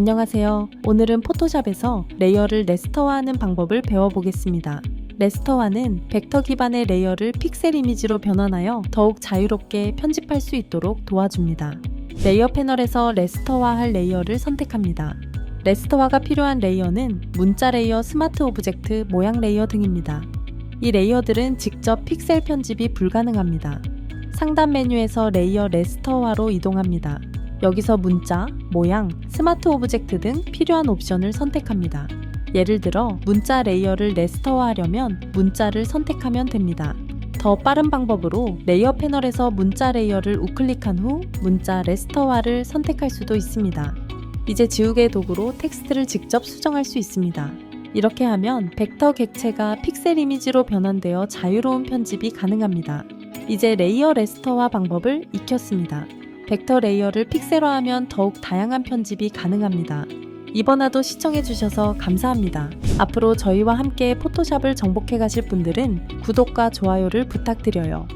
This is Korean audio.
안녕하세요. 오늘은 포토샵에서 레이어를 레스터화하는 방법을 배워보겠습니다. 레스터화는 벡터 기반의 레이어를 픽셀 이미지로 변환하여 더욱 자유롭게 편집할 수 있도록 도와줍니다. 레이어 패널에서 레스터화할 레이어를 선택합니다. 레스터화가 필요한 레이어는 문자 레이어, 스마트 오브젝트, 모양 레이어 등입니다. 이 레이어들은 직접 픽셀 편집이 불가능합니다. 상단 메뉴에서 레이어 레스터화로 이동합니다. 여기서 문자, 모양, 스마트 오브젝트 등 필요한 옵션을 선택합니다. 예를 들어 문자 레이어를 레스터화하려면 문자를 선택하면 됩니다. 더 빠른 방법으로 레이어 패널에서 문자 레이어를 우클릭한 후 문자 레스터화를 선택할 수도 있습니다. 이제 지우개 도구로 텍스트를 직접 수정할 수 있습니다. 이렇게 하면 벡터 객체가 픽셀 이미지로 변환되어 자유로운 편집이 가능합니다. 이제 레이어 레스터화 방법을 익혔습니다. 벡터 레이어를 픽셀화하면 더욱 다양한 편집이 가능합니다. 이번화도 시청해주셔서 감사합니다. 앞으로 저희와 함께 포토샵을 정복해 가실 분들은 구독과 좋아요를 부탁드려요.